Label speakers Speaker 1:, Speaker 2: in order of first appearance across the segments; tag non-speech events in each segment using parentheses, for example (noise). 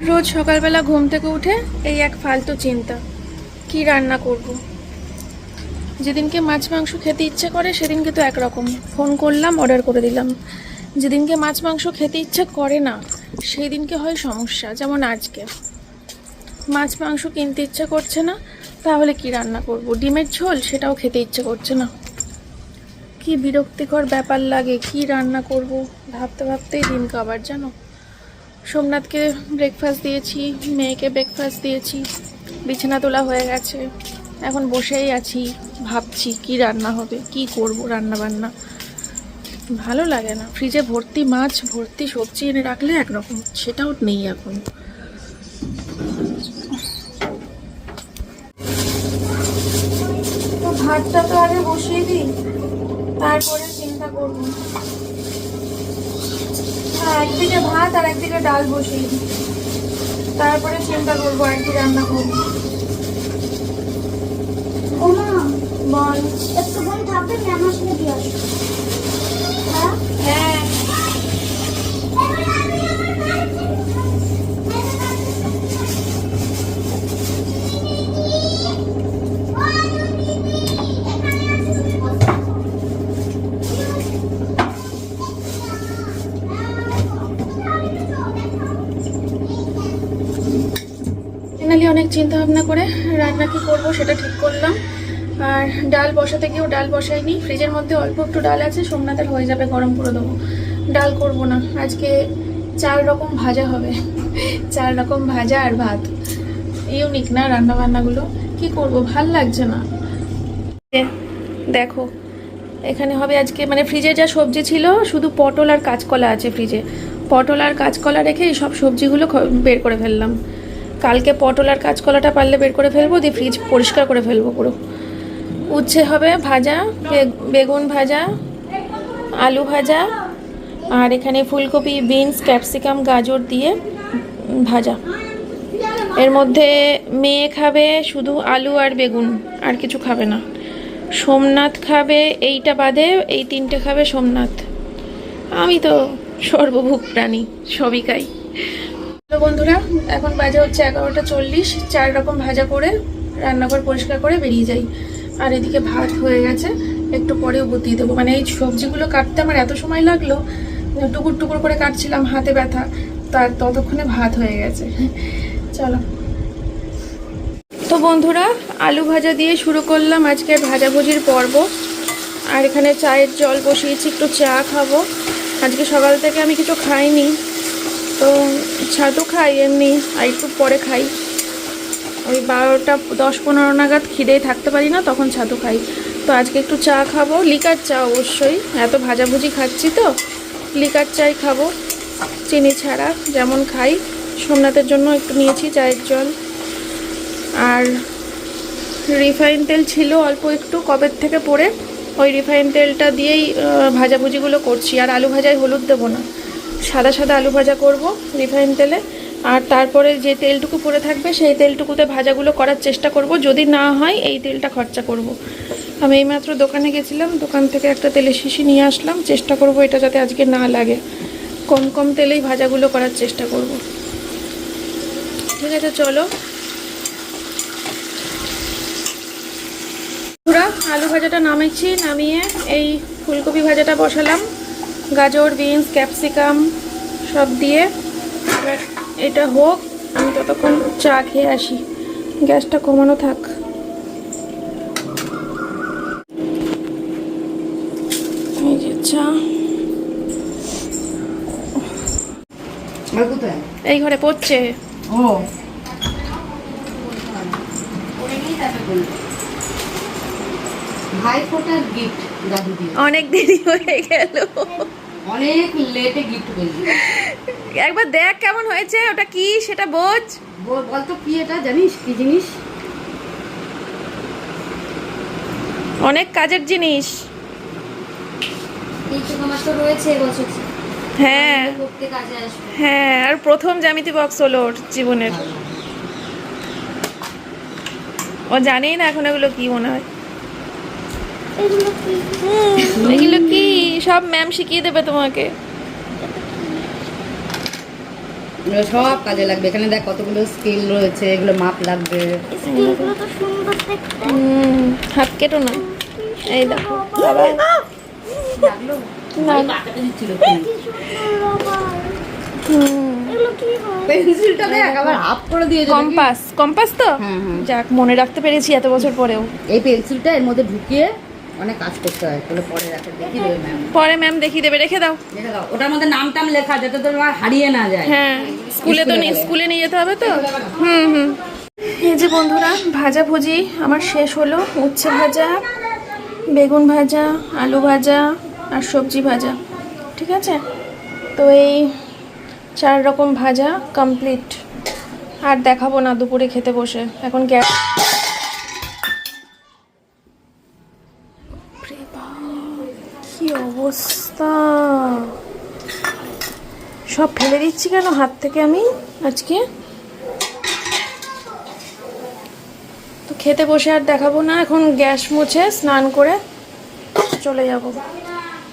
Speaker 1: রোজ সকালবেলা ঘুম থেকে উঠে এই এক ফালতু চিন্তা। কি রান্না করব। যেদিনকে মাছ মাংস খেতে ইচ্ছে করে, সেদিনকে তো একরকম। ফোন করলাম অর্ডার করে দিলাম। যেদিনকে মাছ মাংস খেতে ইচ্ছে করে না সেই দিনকে হয় সমস্যা, যেমন আজকে। মাছ মাংস কিনতে ইচ্ছে করছে না, তাহলে কি রান্না করব? ডিমের ঝোল, সেটাও খেতে ইচ্ছে করছে না। কি বিরক্তিকর ব্যাপার লাগে, কি রান্না করব? ভাবতে ভাবতেই দিন কাবার, জানো? সোমনাথকে ব্রেকফাস্ট দিয়েছি, মেয়েকে ব্রেকফাস্ট দিয়েছি, বিছানা তোলা হয়ে গেছে। এখন বসেই আছি, ভাবছি কি রান্না হবে, কি করব রান্না বান্না ভালো লাগে না। ফ্রিজে ভর্তি মাছ, ভর্তি সবজি এনে রাখলে একরকম, সেটাও নেই এখন। ভাতটা তো আগে বসিয়ে দিই, তারপরে চিন্তা করব। একদিকে ভাত আর একদিকে ডাল বসিয়ে তারপরে চিন্তা করব আর কি রান্না করব।
Speaker 2: ওমা
Speaker 1: বল
Speaker 2: বোন থাকবে আমি আমার সঙ্গে দিয়ে আসব হ্যাঁ।
Speaker 1: অনেক চিন্তা ভাবনা করে রান্না কি করব সেটা ঠিক করলাম। আর ডাল বসাতে গিয়েও ডাল বসাইনি। ফ্রিজের মধ্যে অল্প একটু ডাল আছে, সোমনাথের হয়ে যাবে, গরম করে দেবো। ডাল করব না। আজকে চার রকম ভাজা হবে। চার রকম ভাজা আর ভাত। ইউনিক না রান্না বান্নাগুলো কি করব? ভালো লাগছে না। দেখো, এখানে হবে আজকে মানে ফ্রিজে যা সবজি ছিল, শুধু পটল আর কাঁচকলা আছে ফ্রিজে। পটল আর কাঁচকলা রেখে এই সব সবজিগুলো বের করে ফেললাম। কালকে পটল আর কাঁচকলাটা পারলে বের করে ফেলব, দিয়ে ফ্রিজ পরিষ্কার করে ফেলব পুরো। উচ্ছে হবে ভাজা বেগুন ভাজা, আলু ভাজা, আর এখানে ফুলকপি, বিনস, ক্যাপসিকাম, গাজর দিয়ে ভাজা। এর মধ্যে মেয়ে খাবে শুধু আলু আর বেগুন, আর কিছু খাবে না। সোমনাথ খাবে এইটা বাদে এই তিনটে খাবে সোমনাথ। আমি তো সর্বভূক প্রাণী, সবই খাই। হ্যালো বন্ধুরা, এখন বাজে হচ্ছে এগারোটা চল্লিশ। চার রকম ভাজা করে রান্নাঘর পরিষ্কার করে বেরিয়ে যাই। আর এদিকে ভাত হয়ে গেছে, একটু পরেও বতিয়ে দেবো। মানে এই সবজিগুলো কাটতে আমার এত সময় লাগল, টুকুর টুকুর করে কাটছিলাম, হাতে ব্যথা তার ততক্ষণে ভাত হয়ে গেছে। চলো। তো বন্ধুরা, আলু ভাজা দিয়ে শুরু করলাম আজকের ভাজাভুজির পর্ব। আর এখানে চায়ের জল বসিয়েছি, একটু চা খাব। আজকে সকাল থেকে আমি কিছু খাইনি। তো ছাতু খাই, এমনি, আর একটু পরে খাই। ওই বারোটা, দশ পনেরো নাগাদ খিদেই থাকতে পারি না, তখন ছাতু খাই। তো আজকে একটু চা খাব, লিকার চা অবশ্যই। এত ভাজাভুজি খাচ্ছি তো, লিকার চাই খাব। চিনি ছাড়া যেমন খাই। সোমনাথের জন্য একটু নিয়েছি চায়ের জল। আর রিফাইন তেল ছিল অল্প একটু কবের থেকে পড়ে। ওই রিফাইন তেলটা দিয়েই ভাজাভুজিগুলো করছি। আর আলু ভাজায় হলুদ দেবো না। সাদা সাদা আলু ভাজা করব রিফাইন তেলে। আর তারপরে যে তেলটুকু পরে থাকবে সেই তেলটুকুতে ভাজাগুলো করার চেষ্টা করব। যদি না হয় এই তেলটা খরচা করব। আমি এইমাত্র দোকানে গেছিলাম, দোকান থেকে একটা তেলের শিশি নিয়ে আসলাম। চেষ্টা করব এটা যাতে আজকে না লাগে। কম কম তেলেই ভাজাগুলো করার চেষ্টা করব। ঠিক আছে, চলো। আলু ভাজাটা নামেছি, নামিয়ে এই ফুলকপি ভাজাটা বসালাম। গাজর বিনস ক্যাপসিকাম সব দিয়ে এবার এটা হোক আমি ততক্ষণ চা খেয়ে আসি। গ্যাসটা কমানো থাক। এই যে চা। এই ঘরে পড়ছে।
Speaker 3: ও।
Speaker 1: অনেক দেরি হয়ে গেল।
Speaker 3: অনেক লেটে গিফট পেয়েছি
Speaker 1: একবার দেখ কেমন হয়েছে ওটা কি সেটা বোঝ।
Speaker 3: বল বলতো কি এটা জানিস কি জিনিস?
Speaker 1: অনেক কাজের জিনিস।
Speaker 2: তো তো
Speaker 1: হ্যাঁ। হ্যাঁ আর প্রথম জ্যামিতি বক্স হলো ওর জীবনের। ও জানেই না এখন এগুলো কি মনে হয়।
Speaker 2: এগুলো কি?
Speaker 1: সব ম্যাম শিখিয়ে দেবে তোমাকে।
Speaker 3: সব কাজে লাগবে। এখানে দেখ কতগুলো স্কেল রয়েছে এগুলো মাপ লাগবে।
Speaker 2: স্টিলগুলো তো সুন্দর দেখতে।
Speaker 1: হুম, হাত কেটো না। এই দেখো।
Speaker 2: হয়?
Speaker 3: পেন্সিলটাকে একেবারে হাফ করে দেখি।
Speaker 1: কম্পাস। কম্পাস তো?
Speaker 3: হ্যাঁ, হ্যাঁ।
Speaker 1: যাক মনে রাখতে পেরেছি এত বছর পরেও।
Speaker 3: এই পেন্সিলটা এর মধ্যে ঢুকিয়ে অনেক কাজ করতে হয় তাহলে পরে রাখে দেখি দেবে ম্যাম
Speaker 1: পরে ম্যাম দেখিয়ে দেবে রেখে দাও।
Speaker 3: দেখে দাও। ওটার মধ্যে নাম টাম লেখা যাতে তোমার হারিয়ে না যায়।
Speaker 1: হ্যাঁ স্কুলে তো স্কুলে নিয়ে যেতে হবে তো? হুম হুম। এই যে বন্ধুরা ভাজা ভুজি আমার শেষ হলো। উচ্ছে ভাজা বেগুন ভাজা আলু ভাজা আর সবজি ভাজা ঠিক আছে? তো এই চার রকম ভাজা কমপ্লিট আর দেখাবো না দুপুরে খেতে বসে। এখন গ্যাস কি অবস্থা। সব ফেলে দিচ্ছি কেন? হাত থেকে আমি আজকে? তো খেতে বসে আর দেখাবো না। এখন গ্যাস মুছে স্নান করে চলে যাব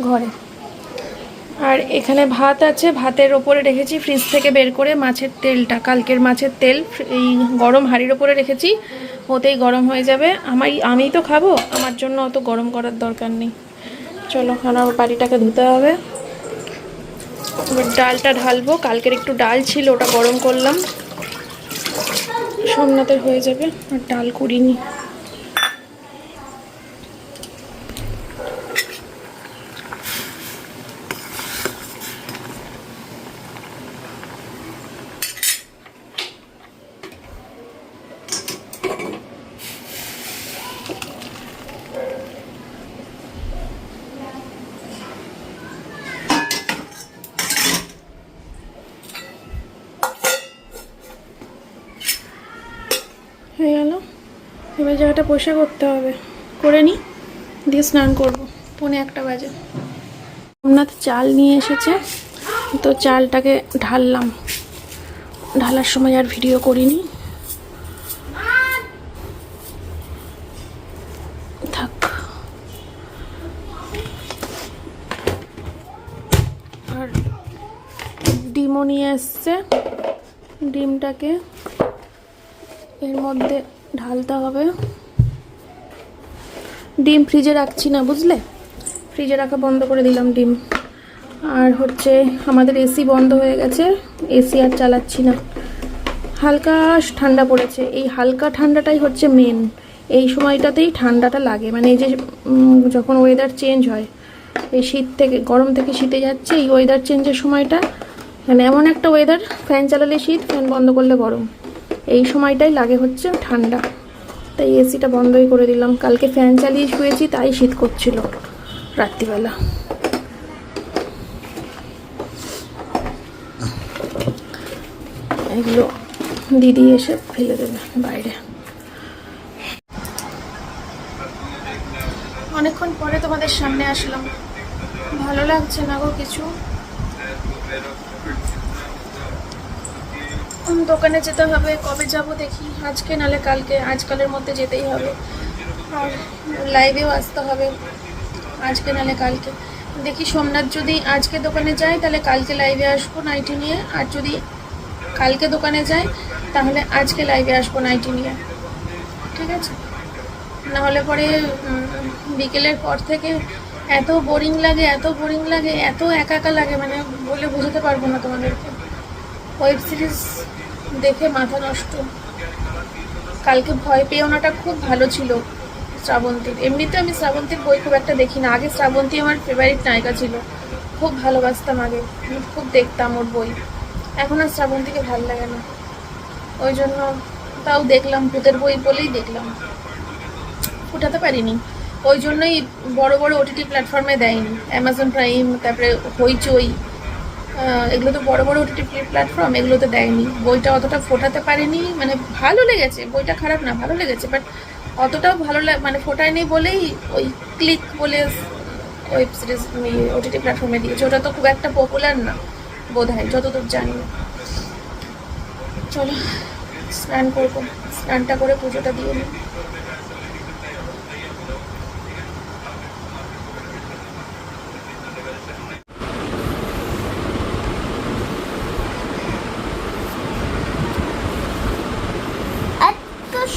Speaker 1: ঘরে। আর এখানে ভাত আছে। ভাতের ওপরে রেখেছি ফ্রিজ থেকে বের করে মাছের তেলটা। কালকের মাছের তেল, এই গরম হাঁড়ির ওপরে রেখেছি। ওতেই গরম হয়ে যাবে। আমার আমিই তো খাব। আমার জন্য অত গরম করার দরকার নেই। চলো, এখন আমার বাড়িটাকে ধুতে হবে। ডালটা ঢালবো। কালকের একটু ডাল ছিল, ওটা গরম করলাম। সোমনাথের হয়ে যাবে, আর ডাল করিনি হয়ে গেল পরিষ্কার করতে হবে। করে নিই দিয়ে স্নান করব, পৌনে একটা বাজে। সোমনাথ চাল নিয়ে এসেছে, তো চালটাকে ঢাললাম। ঢালার সময় আর ভিডিও করিনি। থাক। আর ডিমও নিয়ে এসছে। ডিমটাকে এর মধ্যে ঢালতে হবে। ডিম ফ্রিজে রাখছি না, বুঝলে? ফ্রিজে রাখা বন্ধ করে দিলাম ডিম। আর হচ্ছে আমাদের এসি বন্ধ হয়ে গেছে এসি আর চালাচ্ছি না। হালকা ঠান্ডা পড়েছে, এই হালকা ঠান্ডাটাই হচ্ছে মেন এই সময়টাতেই ঠান্ডাটা লাগে মানে এই যে যখন ওয়েদার চেঞ্জ হয়, এই শীত থেকে, গরম থেকে শীতে যাচ্ছে, এই ওয়েদার চেঞ্জের সময়টা মানে এমন একটা ওয়েদার ফ্যান চালালে শীত ফ্যান বন্ধ করলে গরম। এই সময়টাই লাগে হচ্ছে ঠান্ডা। তাই এসিটা বন্ধই করে দিলাম। কালকে ফ্যান চালিয়ে শুয়েছি, তাই শীত করছিল রাত্রিবেলা। এগুলো দিদি এসে ফেলে দেবে বাইরে। অনেকক্ষণ পরে তোমাদের সামনে আসলাম। ভালো লাগছে না গো কিছু? দোকানে যেতে হবে, কবে যাব দেখি, আজকে নালে কালকে, আজকালের মধ্যে যেতেই হবে। আর লাইভেও আসতে হবে, আজকে নালে কালকে। দেখি সোমনাথ যদি আজকে দোকানে যায়, তাহলে কালকে লাইভে আসব নাইটি নিয়ে। আর যদি কালকে দোকানে যাই তাহলে আজকে লাইভে আসব নাইটি নিয়ে। ঠিক আছে? নাহলে পরে বিকেলের পর থেকে এত বোরিং লাগে, এত বোরিং লাগে, এত একা একা লাগে মানে বলে বুঝতে পারব না তোমাদেরকে। ওয়েব সিরিজ দেখে মাথা নষ্ট। কালকে ভয় পেওনাটা খুব ভালো ছিল শ্রাবন্তীর। এমনিতে আমি শ্রাবন্তীর বই খুব একটা দেখি না। আগে শ্রাবন্তী আমার ফেভারিট নায়িকা ছিল। খুব ভালোবাসতাম আগে। আমি খুব দেখতাম ওর বই। এখন আর শ্রাবন্তীকে ভালো লাগে না। ওই জন্য তাও দেখলাম, ভূতের বই বলেই দেখলাম। ফুটাতে পারিনি। ওই জন্যই বড় বড় ওটিটি প্ল্যাটফর্মে দেয়নি। অ্যামাজন প্রাইম তারপরে হইচই। এগুলো তো বড় বড় ওটিটি প্ল্যাটফর্ম এগুলোতে দেয়নি। বইটা অতটা ফোটাতে পারেনি মানে ভালো লেগেছে, বইটা খারাপ না, ভালো লেগেছে বাট অতটাও ভালো মানে ফোটায়নি বলেই ওই ক্লিক বলে ওয়েব সিরিজ ওটিটি প্ল্যাটফর্মে দিয়েছে। ওটা তো খুব একটা পপুলার না বোধ হয় যতদূর জানি। চলো, স্নান করব, স্নানটা করে পুজোটা দিয়ে নিই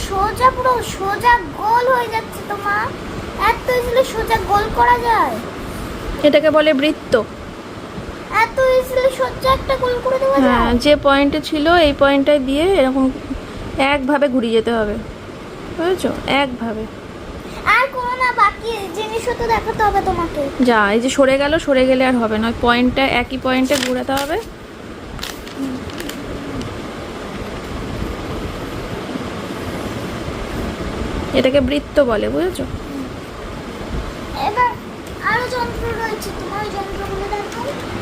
Speaker 2: সোজা পুরো সোজা গোল হয়ে যাচ্ছে তোমার এত ইজিলি সোজা গোল করা যায়?
Speaker 1: এটাকে বলে বৃত্ত।
Speaker 2: এত ইজিলি সোজা একটা গোল করে দেওয়া
Speaker 1: হ্যাঁ
Speaker 2: যায়
Speaker 1: যে পয়েন্টে ছিল এই পয়েন্টটায় দিয়ে এরকম একভাবে ঘুরিয়ে যেতে হবে। বুঝেছ? একভাবে।
Speaker 2: আর কোনো না বাকি জিনিসও তো দেখাতে হবে তোমাকে।
Speaker 1: যা এই যে সরে গেল সরে গেলে আর হবে না। পয়েন্টটা একই পয়েন্টে ঘোরাতে হবে। এটাকে বৃত্ত বলে বুঝেছ?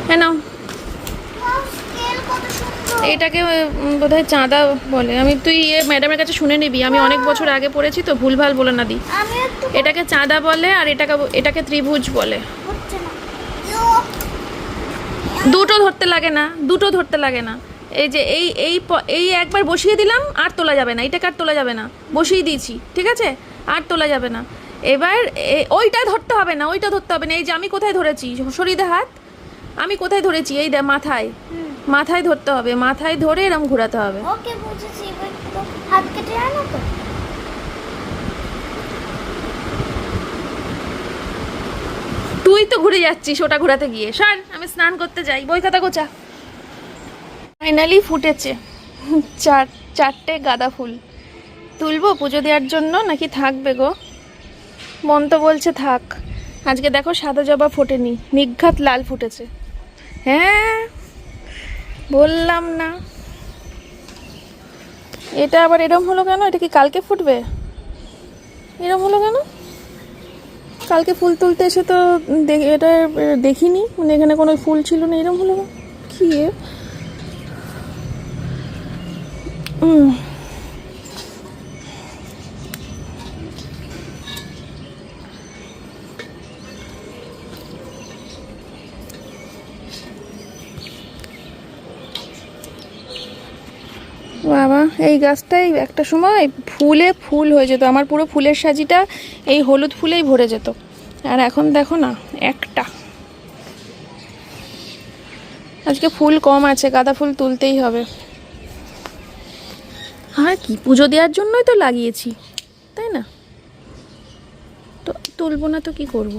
Speaker 1: হ্যাঁ নাও। উম, বোধহয় চাঁদা বলে। আমি তুই ইয়ে ম্যাডামের কাছে শুনে নিবি। আমি অনেক বছর আগে পড়েছি তো ভুলভাল বলে না দিই এটাকে চাঁদা বলে আর এটাকে এটাকে ত্রিভুজ বলে। দুটো ধরতে লাগে না দুটো ধরতে লাগে না। এই যে এই এই এই একবার বসিয়ে দিলাম আর তোলা যাবে না। এটাকে আর তোলা যাবে না। বসিয়ে দিয়েছি ঠিক আছে? আর তোলা যাবে না। এবার ওইটা ধরতে হবে না ওইটা ধরতে হবে না। এই যে আমি কোথায় ধরেছি? শরীরে হাত? আমি কোথায় ধরেছি? এই দে মাথায়। মাথায় ধরতে হবে মাথায় ধরে এরম ঘোরাতে হবে।
Speaker 2: ওকে বুঝেছি। হাত কেটে আনো তো?
Speaker 1: তুই তো ঘুরে যাচ্ছিস ওটা ঘোরাতে গিয়ে। সর আমি স্নান করতে যাই। বই খাতা গোছা। ফাইনালি ফুটেছে। চার, চারটে গাঁদা ফুল। তুলবো পুজো দেওয়ার জন্য নাকি থাকবে গো? মন তো বলছে থাক। আজকে দেখো সাদা জবা ফোটেনি, নিঘাত লাল ফুটেছে। হ্যাঁ বললাম না। এটা আবার এরম হলো কেন? এটা কি কালকে ফুটবে? এরম হলো কেন? কালকে ফুল তুলতে এসে তো এটা দেখিনি। মানে এখানে কোনো ফুল ছিল না, এরম হলো। কি বাবা, এই গাছটাই একটা সময় ফুলে ফুল হয়ে যেত। আমার পুরো ফুলের সাজিটা এই হলুদ ফুলেই ভরে যেত। আর এখন দেখো না, একটা। আজকে ফুল কম আছে, গাঁদা ফুল তুলতেই হবে। আর কি, পুজো দেওয়ার জন্যই তো লাগিয়েছি, তাই না? তো তুলবো না তো কি করব?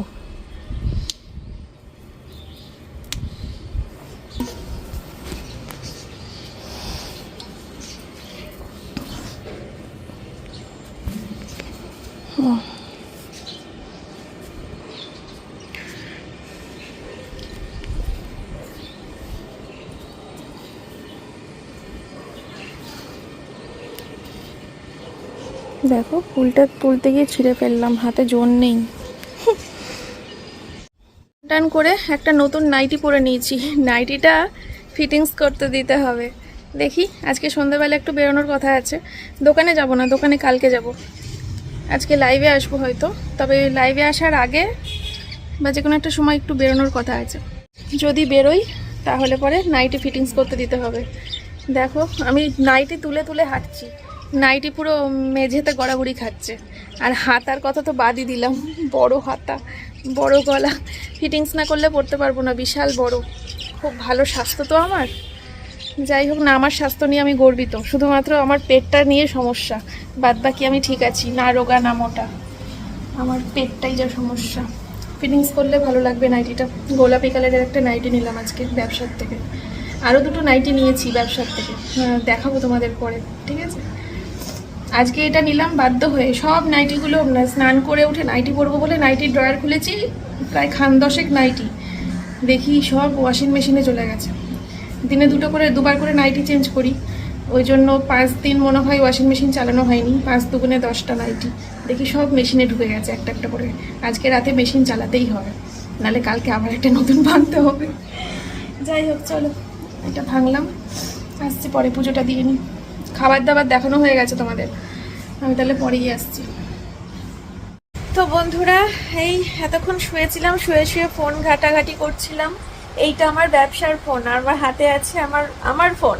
Speaker 1: দেখো, ফুলটা তুলতে গিয়ে ছিঁড়ে ফেললাম, হাতে জোর নেই। টান করে একটা নতুন নাইটি পরে নিয়েছি। নাইটিটা ফিটিংস করতে দিতে হবে। দেখি, আজকে সন্ধ্যাবেলা একটু বেরোনোর কথা আছে। দোকানে যাব না, দোকানে কালকে যাব। আজকে লাইভে আসব হয়তো। তবে লাইভে আসার আগে বা যে কোনো একটা সময় একটু বেরোনোর কথা আছে। যদি বেরোই, তাহলে পরে নাইটি ফিটিংস করতে দিতে হবে। দেখো, আমি নাইটি তুলে তুলে হাঁটছি। নাইটি পুরো মেঝেতে গড়াগড়ি খাচ্ছে। আর হাতার কথা তো বাদই দিলাম, বড় হাতা, বড় গলা। ফিটিংস না করলে পড়তে পারব না, বিশাল বড়। খুব ভালো স্বাস্থ্য তো আমার। যাই হোক না, আমার স্বাস্থ্য নিয়ে আমি গর্বিত। শুধুমাত্র আমার পেটটা নিয়ে সমস্যা। বাদ বাকি আমি ঠিক আছি, না রোগা, না মোটা। আমার পেটটাই যা সমস্যা। ফিটিংস করলে ভালো লাগবে নাইটিটা। গোলাপি কালারের একটা নাইটি নিলাম আজকে ব্যবসার থেকে। আরও দুটো নাইটি নিয়েছি ব্যবসার থেকে। দেখাবো তোমাদের পরে, ঠিক আছে? আজকে এটা নিলাম, বাধ্য হয়ে সব নাইটিগুলো স্নান করে উঠে নাইটি পরবো বলে নাইটির ড্রয়ার খুলেছি, প্রায় খান দশেক নাইটি। দেখি সব ওয়াশিং মেশিনে চলে গেছে। দিনে দুটো করে, দুবার করে নাইটি চেঞ্জ করি। ওই জন্য পাঁচ দিন মনে হয় ওয়াশিং মেশিন চালানো হয়নি, পাঁচ দুগুণে দশটা নাইটি। দেখি সব মেশিনে ঢুকে গেছে একটা একটা করে। আজকে রাতে মেশিন চালাতেই হবে নাহলে কালকে আবার একটা নতুন ভাঙতে হবে। যাই হোক, চলো, এটা ভাঙলাম। আসছি, পরে পুজোটা দিয়ে নিই খাবার দাবার দেখানো হয়ে গেছে তোমাদের। আমি তাহলে পরেই আসছি। তো বন্ধুরা, এই এতক্ষণ শুয়েছিলাম, শুয়ে শুয়ে ফোন ঘাটাঘাটি করছিলাম। এইটা আমার ব্যবসার ফোন, আর আমার হাতে আছে আমার আমার ফোন।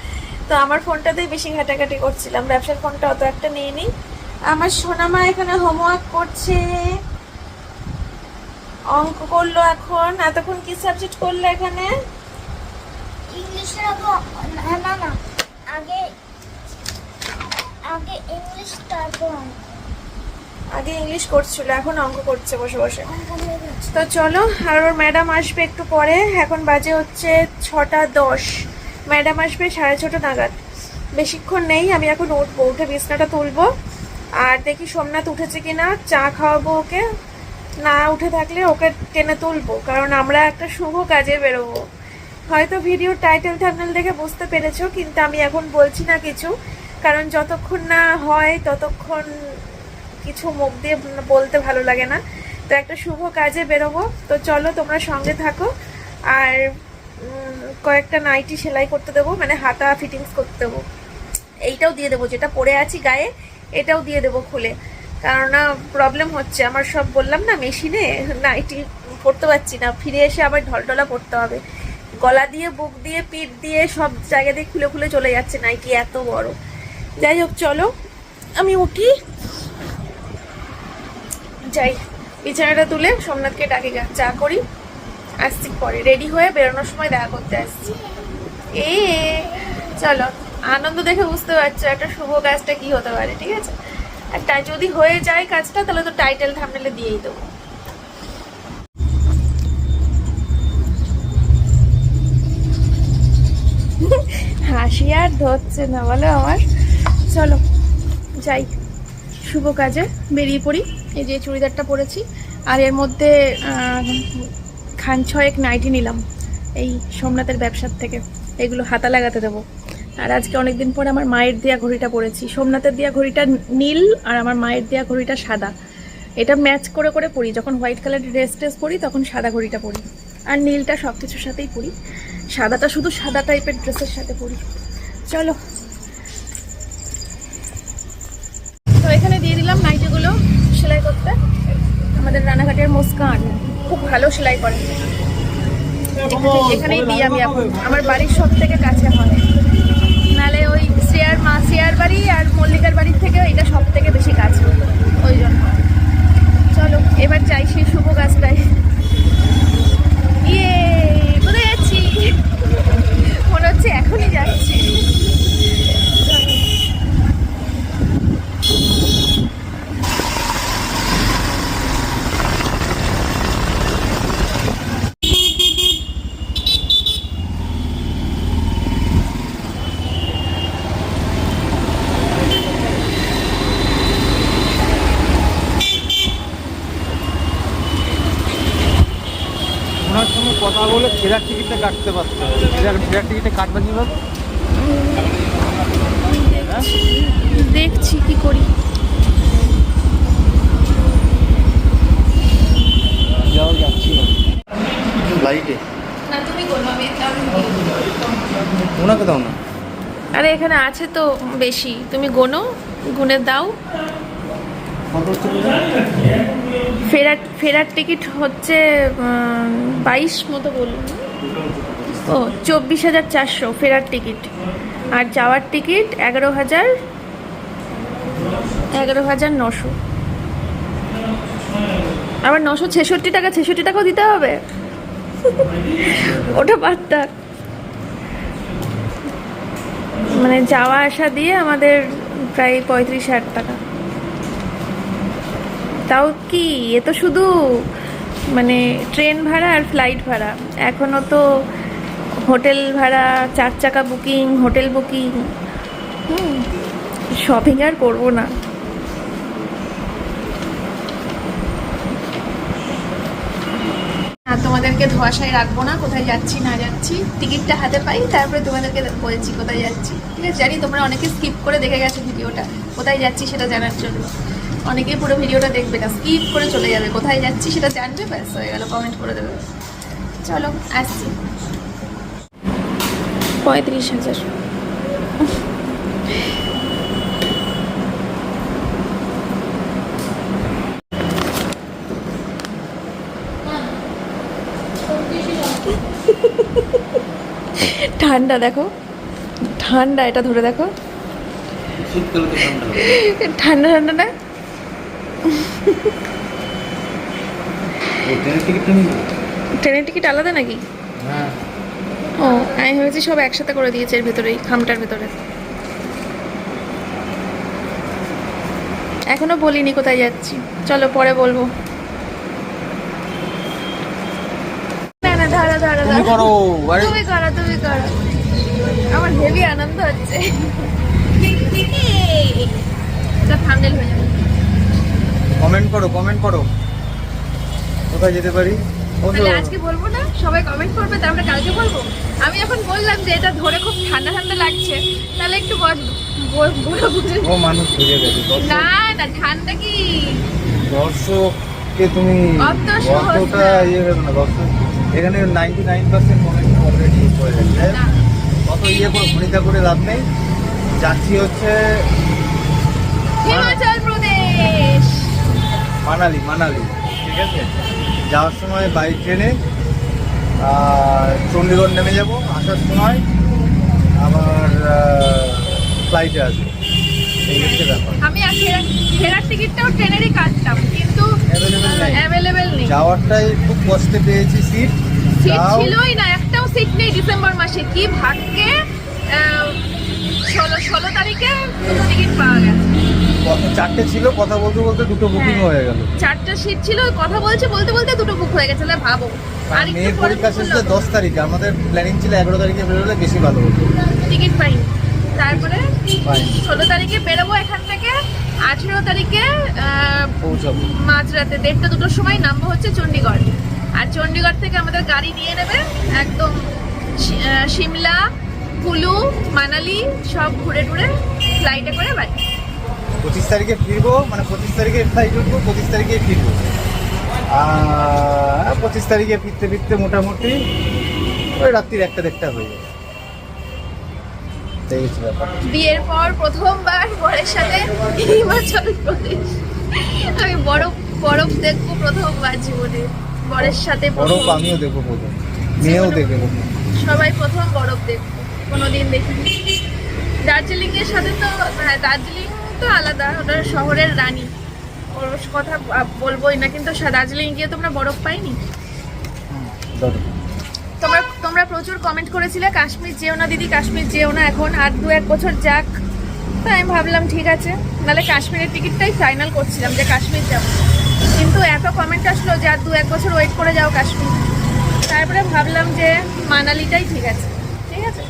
Speaker 1: (laughs) তো আমার ফোনটাতেই বেশি ঘাটাঘাটি করছিলাম, ব্যবসার ফোনটা অত একটা নিয়ে নিই। আমার সোনামা এখানে হোমওয়ার্ক করছে। অঙ্ক করল এখন। এতক্ষণ কি সাবজেক্ট করল এখানে?
Speaker 2: ইংলিশের না না না। আগে আগে ইংলিশ তারপর
Speaker 1: আগে ইংলিশ করছিল এখন অঙ্ক করছে বসে বসে। তো চলো আর ওর ম্যাডাম আসবে একটু পরে এখন বাজে হচ্ছে ছটা দশ। ম্যাডাম আসবে সাড়ে ছটা নাগাদ। বেশিক্ষণ নেই আমি এখন উঠবো উঠে বিছনাটা তুলবো। আর দেখি সোমনাথ উঠেছে কিনা চা খাওয়াবো ওকে। না উঠে থাকলে ওকে টেনে তুলবো কারণ আমরা একটা শুভ কাজে বেরোবো। হয়তো ভিডিও টাইটেল থামনেল দেখে বুঝতে পেরেছ কিন্তু আমি এখন বলছি না কিছু। কারণ যতক্ষণ না হয়, ততক্ষণ কিছু মুখ দিয়ে বলতে ভালো লাগে না। তো একটা শুভ কাজে বেরোবো। তো চলো, তোমরা সঙ্গে থাকো। আর কয়েকটা নাইটি সেলাই করতে দেবো মানে হাতা ফিটিংস করতে দেবো। এইটাও দিয়ে দেবো, যেটা পরে আছি গায়ে, এটাও দিয়ে দেবো খুলে। কেননা প্রবলেম হচ্ছে, আমার সব বললাম না মেশিনে নাইটি পড়তে পারছি না। ফিরে এসে আবার ঢলঢলা পড়তে হবে। গলা দিয়ে, বুক দিয়ে, পিঠ দিয়ে সব জায়গা দিয়ে খুলে খুলে চলে যাচ্ছে নাইটি, এত বড়। যাই হোক, চলো। আমি উঠি। যাই, বিছানাটা তুলে সোমনাথকে ডাকে চা করি। আসছি পরে রেডি হয়ে বেরোনোর সময় দেখা করতে আসছি। এ, চলো, আনন্দ দেখে বুঝতে পারছ, একটা শুভ কাজটা কি হতে পারে, ঠিক আছে? আর তা যদি হয়ে যায় কাজটা, তাহলে তো টাইটেল থামনেলে দিয়েই দেবো। হাসি আর ধরছে না, বলো আমার। চলো, যাই। শুভ কাজে, বেরিয়ে পড়ি। এই যে চুড়িদারটা পরেছি। আর এর মধ্যে খান ছয়েক নাইটি নিলাম, এই সোমনাথের ব্যবসার থেকে। এগুলো হাতা লাগাতে দেবো। আর আজকে অনেকদিন পরে আমার মায়ের দেয়া ঘড়িটা পরেছি। সোমনাথের দেয়া ঘড়িটা নীল আর আমার মায়ের দেয়া ঘড়িটা সাদা। এটা ম্যাচ করে করে পরি। যখন হোয়াইট কালারের ড্রেস ট্রেস পরি, তখন সাদা ঘড়িটা পরি। আর নীলটা সব কিছুর সাথেই পরি। সাদাটা শুধু সাদা টাইপের ড্রেসের সাথে পরি। চলো তো এখানে দিয়ে দিলাম সেলাই করতে। আমাদের রানাঘাটের মুস্কান খুব ভালো সেলাই করে। এখানে- এখানেই দিই আমি এখন। আমার বাড়ির সব থেকে কাছে হয়। নালে ওই শ্রেয়ার মা, শ্রেয়ার বাড়ি আর মল্লিকার বাড়ির থেকে এটা সব থেকে বেশি কাছে। ওই জন্য। চলো, এবার চাইছি সেই শুভ গাছটায় ইয়ে কোথায় যাচ্ছি মনে হচ্ছে এখনই যাচ্ছি
Speaker 4: ওনার সঙ্গে কথা বলে ফেরার টিকিটটা কাটতে পারতো ফেরার ফেরার টিকিটটা কাটবে কীভাবে
Speaker 1: দেখছি কি করি
Speaker 4: যাও যাচ্ছি লাইটে
Speaker 1: না তুমি করব আমি
Speaker 4: ওনাকে দাও না
Speaker 1: আরে এখানে আছে তো বেশি। তুমি গোনো, গুনে দাও? ফেরার ফেরার টিকিট হচ্ছে বাইশ মতো বলুন ও, চব্বিশ হাজার চারশো ফেরার টিকিট। আর যাওয়ার টিকিট এগারো হাজার এগারো হাজার নশো। আবার নশো ছেষট্টি টাকা, ছেষট্টি টাকাও দিতে হবে? ওটা বাদ। মানে যাওয়া আসা দিয়ে আমাদের প্রায় পঁয়ত্রিশ হাজার টাকা। তাও কি? এ তো শুধু মানে ট্রেন ভাড়া আর ফ্লাইট ভাড়া। এখনও তো হোটেল ভাড়া, চার চাকা বুকিং হোটেল বুকিং হুম শপিং আর করব না। তোমাদেরকে ধোয়াশায় রাখব না, কোথায় যাচ্ছি, না যাচ্ছি। টিকিটটা হাতে পাই, তারপরে তোমাদেরকে বলছি কোথায় যাচ্ছি। ঠিক আছে, জানি তোমরা অনেকে স্কিপ করে দেখে গেছো ভিডিওটা, কোথায় যাচ্ছি সেটা জানার জন্য। অনেকেই পুরো ভিডিওটা দেখবে না স্কিপ করে চলে যাবে, কোথায় যাচ্ছি সেটা জানবে, ব্যাস, হয়ে গেল কমেন্ট করে দেবে। চলো, আসছি। পঁয়ত্রিশ হাজার। ঠান্ডা দেখো। ঠান্ডা এটা ধরে দেখো।
Speaker 4: ঠান্ডা।
Speaker 1: ঠান্ডা না?
Speaker 4: ট্রেনের
Speaker 1: টিকিট আলাদা নাকি?
Speaker 4: হ্যাঁ।
Speaker 1: ও আমি ভেবেছি সব একসাথে করে দিয়েছে এর ভেতরেই খামটার ভেতরে। এখনও বলিনি কোথায় যাচ্ছি। চলো পরে বলব না না দাঁড়া দাঁড়া
Speaker 4: তুমি করো
Speaker 1: তুমি করো তুমি করো। আমার হেভি আনন্দ হচ্ছে। হয়ে যাবে।
Speaker 4: কমেন্ট করো কমেন্ট করো। কোথায় যেতে পারি?
Speaker 1: তাহলে আজকে বলব না সবাই কমেন্ট করবে তারপরে কালকে বলব। আমি এখন বললাম যে এটা ধরে খুব ঠান্ডা ঠান্ডা লাগছে তাহলে একটু
Speaker 4: ও মানুষ বুঝে গেছে
Speaker 1: না না ঠান্ডা কি?
Speaker 4: দর্শককে তুমি
Speaker 1: অত
Speaker 4: অতটা ইয়ে না দর্শক। এখানে ninety nine percent comment already গেছে। অত ইয়ে করে ভূমিকা করে লাভ নেই। যাচ্ছি হচ্ছে
Speaker 1: হিমাচল প্রদেশ।
Speaker 4: মানালি মানালি ঠিক আছে? যাওয়ার সময় বাই ট্রেনে আর চণ্ডীগড় নেমে যাব। আসার সময় আবার ফ্লাইটে আসব।
Speaker 1: আমি ফেরার টিকিটটাও ট্রেনেরই কাটতাম কিন্তু অ্যাভেলেবেল
Speaker 4: যাওয়ারটাই খুব কষ্টে পেয়েছি সিট
Speaker 1: সিট ছিলই না একটাও সিট নেই ডিসেম্বর মাসে। কি ভাগ্যে ষোলো ষোলো তারিখে টিকিট পাওয়া গেছে।
Speaker 4: চারটে ছিল কথা বলতে বলতে দুটো বুকিং
Speaker 1: হ্যাঁ।
Speaker 4: হয়ে গেল।
Speaker 1: চারটা সিট ছিল কথা বলছে বলতে বলতে দুটো বুক হয়ে গেছে তাহলে ভাবো। আর
Speaker 4: মেয়ের পরীক্ষা শেষ দশ তারিখে আমাদের প্ল্যানিং ছিল এগারো তারিখে বেরোলে বেশি ভালো হতো।
Speaker 1: টিকিট পাইনি। তারপরে ষোলো তারিখে বেরোবো এখান থেকে আঠেরো তারিখে মাঝরাতে দেড়টা দুটোর সময় নামবো হচ্ছে চণ্ডীগড়। আর চণ্ডীগড় থেকে আমাদের গাড়ি নিয়ে নেবে একদম সিমলা কুলু মানালি সব ঘুরে টুরে ফ্লাইটে করে বাড়ি।
Speaker 4: পঁচিশ তারিখে ফিরবো মানে পঁচিশ তারিখে ফ্লাইট উঠবো পঁচিশ তারিখে ফিরবো। পঁচিশ তারিখে ফিরতে ফিরতে মোটামুটি ওই রাত্রির একটা দেড়টা হয়ে যাবে।
Speaker 1: বিয়ের পর প্রথমবার বরের সাথে হিমাচল প্রদেশ। আমি বরফ বরফ দেখব প্রথমবার জীবনে। বরের সাথে
Speaker 4: বরফ আমিও দেখব প্রথম। মেয়েও প্রথম
Speaker 1: সবাই প্রথম বরফ দেখব। কোনোদিন দেখিনি। দার্জিলিং এর সাথে তো হ্যাঁ দার্জিলিং তো আলাদা। ওটা শহরের রানী। ওর কথা বলবোই না কিন্তু দার্জিলিং গিয়ে তোমরা বরফ পাইনি। তোমরা তোমরা প্রচুর কমেন্ট করেছিলে, কাশ্মীর যেও না দিদি, কাশ্মীর যেও না এখন, আর দু এক বছর যাক। তাই আমি ভাবলাম ঠিক আছে, নাহলে কাশ্মীরের টিকিটটাই ফাইনাল করছিলাম যে কাশ্মীর যাব। কিন্তু এত কমেন্ট আসলো যে আর দু এক বছর ওয়েট করে যাও কাশ্মীর। তারপরে ভাবলাম যে মানালিটাই ঠিক আছে ঠিক আছে?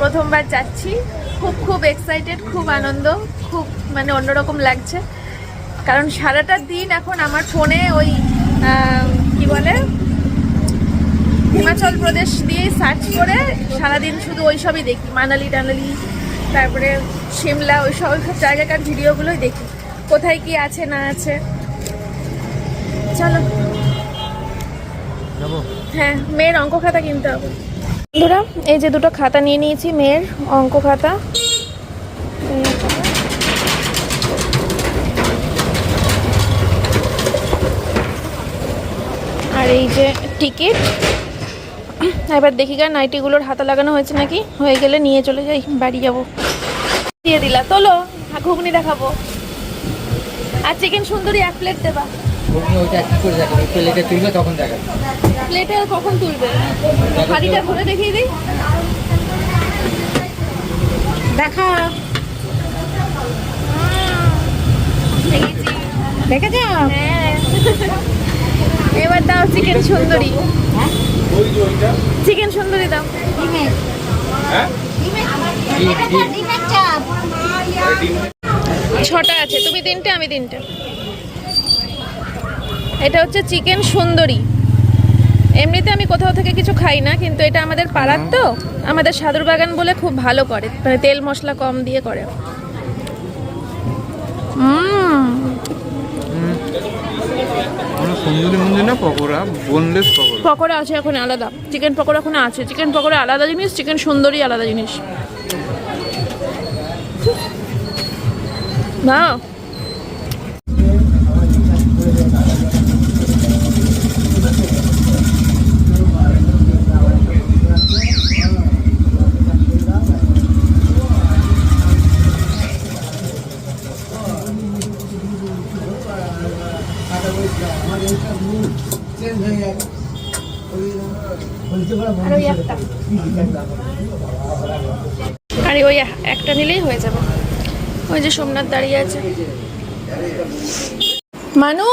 Speaker 1: প্রথমবার যাচ্ছি, খুব খুব এক্সাইটেড খুব আনন্দ, খুব মানে অন্যরকম লাগছে। কারণ সারাটা দিন এখন আমার ফোনে ওই কি বলে? হিমাচল প্রদেশ দিয়ে সার্চ করে সারাদিন শুধু ওই সবই দেখি। মানালি টানালি তারপরে সিমলা ওই সব ওই জায়গাকার ভিডিওগুলোই দেখি। কোথায় কি আছে না আছে। চলো। হ্যাঁ মেয়ের অঙ্ক খাতা কিনতে হবে। বন্ধুরা এই যে দুটো খাতা নিয়ে নিয়েছি মেয়ের অঙ্ক খাতা। আর এই যে টিকিট। এবার দেখি গা নাইটিগুলোর হাতা লাগানো হয়েছে নাকি? হয়ে গেলে নিয়ে চলে যাই বাড়ি যাব। দিয়ে দিলা তোলো হ্যাঁ, ঘুগনি দেখাবো। আর চিকেন সুন্দরী এক প্লেট দেবা।
Speaker 3: প্লেটে তুলবে তখন দেখাবে।
Speaker 1: প্লেটে কখন তুলবে? হাঁড়িটা দেখিয়ে দিই।
Speaker 3: দেখা।
Speaker 1: দেখেছি
Speaker 3: দেখেছ?
Speaker 1: হ্যাঁ। এবার দাও চিকেন সুন্দরী। চিকেন সুন্দরী দাও। ছটা আছে তুমি তিনটে আমি তিনটে। এটা হচ্ছে চিকেন সুন্দরী। এমনিতে আমি কোথাও থেকে কিছু খাই না কিন্তু এটা আমাদের পাড়ার তো। আমাদের সাদুর বাগান বলে খুব ভালো করে মানে তেল মশলা কম দিয়ে করে। উম,
Speaker 4: পকোড়া
Speaker 1: আছে এখন আলাদা। চিকেন পকোড়া এখন আছে। চিকেন পকোড়া আলাদা জিনিস চিকেন সুন্দরী আলাদা জিনিস। না আর ওই একটা আরে ওই যে সোমনাথ দাঁড়িয়ে আছে। মানু!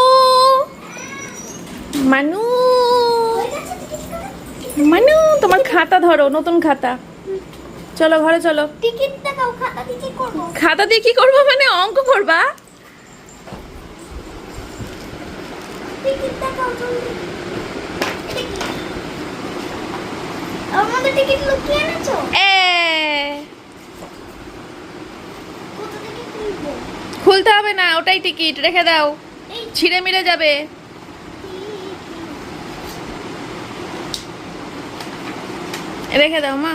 Speaker 1: মানু! মানু তোমার খাতা ধরো নতুন খাতা। চলো ঘরে চলো।
Speaker 2: খাতা দিয়ে কি করব?
Speaker 1: মানে অঙ্ক করবা?
Speaker 2: টিকিট লুকিয়ে এনেছো?
Speaker 1: এ
Speaker 2: কোথা থেকে খুলবো
Speaker 1: খুলতে হবে না ওটাই টিকিট রেখে দাও। ছিঁড়ে মিড়ে যাবে। রেখে দাও মা।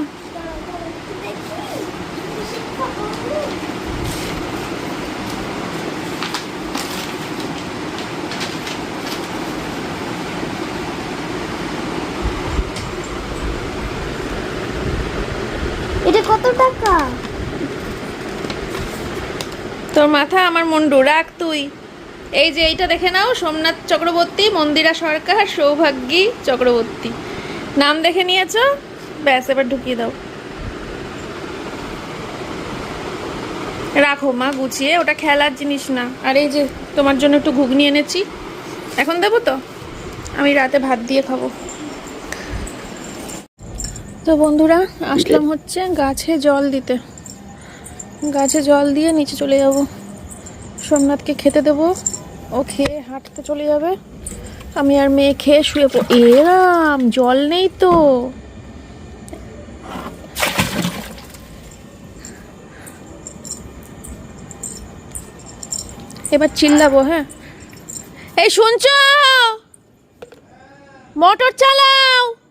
Speaker 1: মাথা, আমার মুন্ডু রাখ তুই। এই যে এইটা দেখে নাও, সোমনাথ চক্রবর্তী, মন্দিরা সরকার, সৌভাগ্যী চক্রবর্তী। নাম দেখে নিয়েছ? ব্যাস, এবার ঢুকিয়ে দাও। রাখো মা, গুছিয়ে। ওটা খেলার জিনিস না। আর এই যে, তোমার জন্য একটু ঘুগনি এনেছি। এখন দেবো তো? আমি রাতে ভাত দিয়ে খাব। তো বন্ধুরা, আসলাম হচ্ছে গাছে জল দিতে। গাছে জল দিয়ে নিচে চলে যাব। সোমনাথকে খেতে দেব। ও খেয়ে হাঁটতে চলে যাবে। আমি আর মেয়ে খেয়ে শুয়ে পড় এরাম জল নেই তো। এবার চিল্লাবো হ্যাঁ? এই শুনছ? মোটর চালাও!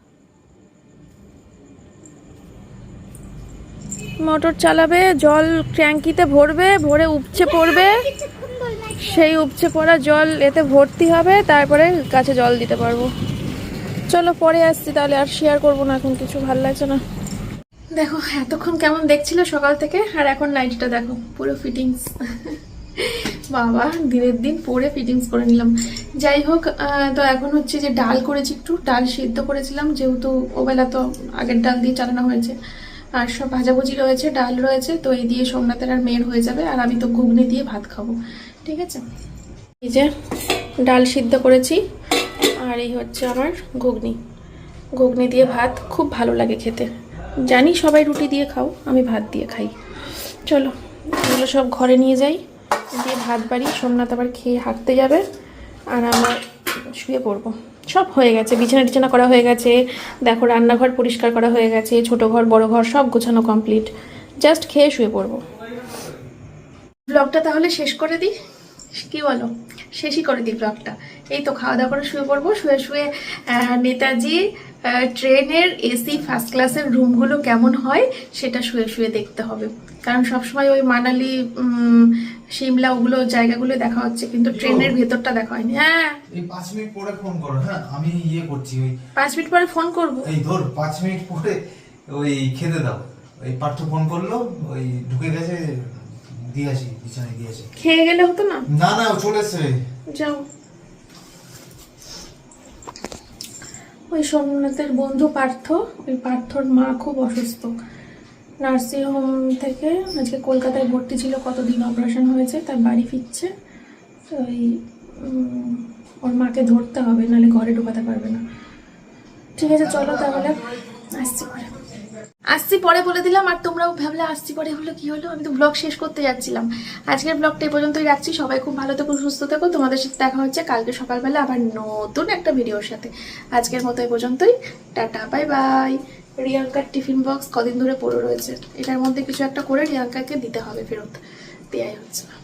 Speaker 1: মোটর চালাবে, জল ট্যাঙ্কিতে ভরবে, ভরে উপচে পড়বে। সেই উপচে পড়া জল এতে ভর্তি হবে, তারপরে গাছে জল দিতে পারব। চলো পরে আসছি, তাহলে আর শেয়ার করব না, এখন কিছু ভালো লাগছে না। দেখো, এতক্ষণ কেমন দেখছিল সকাল থেকে, আর এখন নাইটিটা দেখো, পুরো ফিটিংস বাবা, দিনের দিন পরে ফিটিংস করে নিলাম। যাই হোক তো এখন হচ্ছে যে ডাল করেছি একটু, ডাল সিদ্ধ করেছিলাম, যেহেতু ওবেলা তো আগের ডাল দিয়ে চালানো হয়েছে। আর সব ভাজাভুজি রয়েছে, ডাল রয়েছে, তো এই দিয়ে সোমনাথের আর মেয়ের হয়ে যাবে, আর আমি তো ঘুগনি দিয়ে ভাত খাব, ঠিক আছে? এই যে ডাল সিদ্ধ করেছি, আর এই হচ্ছে আমার ঘুগনি। ঘুগনি দিয়ে ভাত খুব ভালো লাগে খেতে। জানি সবাই রুটি দিয়ে খাও, আমি ভাত দিয়ে খাই। চলো, এগুলো সব ঘরে নিয়ে যাই, দিয়ে ভাত বাড়ি, সোমনাথ আবার খেয়ে হাঁটতে যাবে, আর আমরা শুয়ে পড়ব। সব হয়ে গেছে, বিছানা টিছানা করা হয়ে গেছে, দেখো রান্নাঘর পরিষ্কার করা হয়ে গেছে, ছোট ঘর, বড় ঘর, সব গোছানো কমপ্লিট জাস্ট খেয়ে শুয়ে পড়ব। ব্লগটা তাহলে শেষ করে দিই? কি বলো? শেষই করে দিই ব্লগটা এই তো খাওয়া দাওয়া করে শুয়ে পড়ব। শুয়ে শুয়ে নেতাজি ট্রেনের এসি ফার্স্ট ক্লাসের রুমগুলো কেমন হয় সেটা শুয়ে শুয়ে দেখতে হবে। কারণ সবসময় ওই মানালি সিমলা ওগুলো জায়গাগুলো দেখা হচ্ছে কিন্তু ট্রেনের ভেতরটা দেখা হয়নি। হ্যাঁ।
Speaker 4: এই পাঁচ মিনিট পরে ফোন করো হ্যাঁ আমি ইয়ে করছি ওই
Speaker 1: পাঁচ মিনিট পরে ফোন করব।
Speaker 4: এই ধর পাঁচ মিনিট পরে ওই খেতে দাও। ওই পার্থ ফোন করল ওই ঢুকে গেছে দিয়ে আসি বিছানায় দিয়ে আসি।
Speaker 1: খেয়ে গেলে হতো না?
Speaker 4: না না ও চলে
Speaker 1: যাও। ওই সোমনাথের বন্ধু পার্থ। ওই পার্থর মা খুব অসুস্থ। নার্সিং হোম থেকে আজকে কলকাতায় ভর্তি ছিল, কতদিন অপারেশন হয়েছে, তার বাড়ি ফিরছে। ওই ওর মাকে ধরতে হবে, নাহলে ঘরে ঢোকাতে পারবে না। ঠিক আছে, চলো তাহলে, আসছি পরে। আসছি পরে বলে দিলাম, আর তোমরাও ভাবলে আসছি পরে হলো, কি হলো? আমি তো ব্লগ শেষ করতে যাচ্ছিলাম। আজকের ব্লগটা এই পর্যন্তই রাখছি। সবাই খুব ভালো থেকো, সুস্থ থেকো। তোমাদের সাথে দেখা হচ্ছে কালকে সকালবেলা আবার নতুন একটা ভিডিওর সাথে। আজকের মতো এই পর্যন্তই। টাটা বাই বাই রিয়াঙ্কার টিফিন বক্স কদিন ধরে পড়ে রয়েছে। এটার মধ্যে কিছু একটা করে রিয়াঙ্কাকে দিতে হবে ফেরত। দেয়াই হচ্ছে। না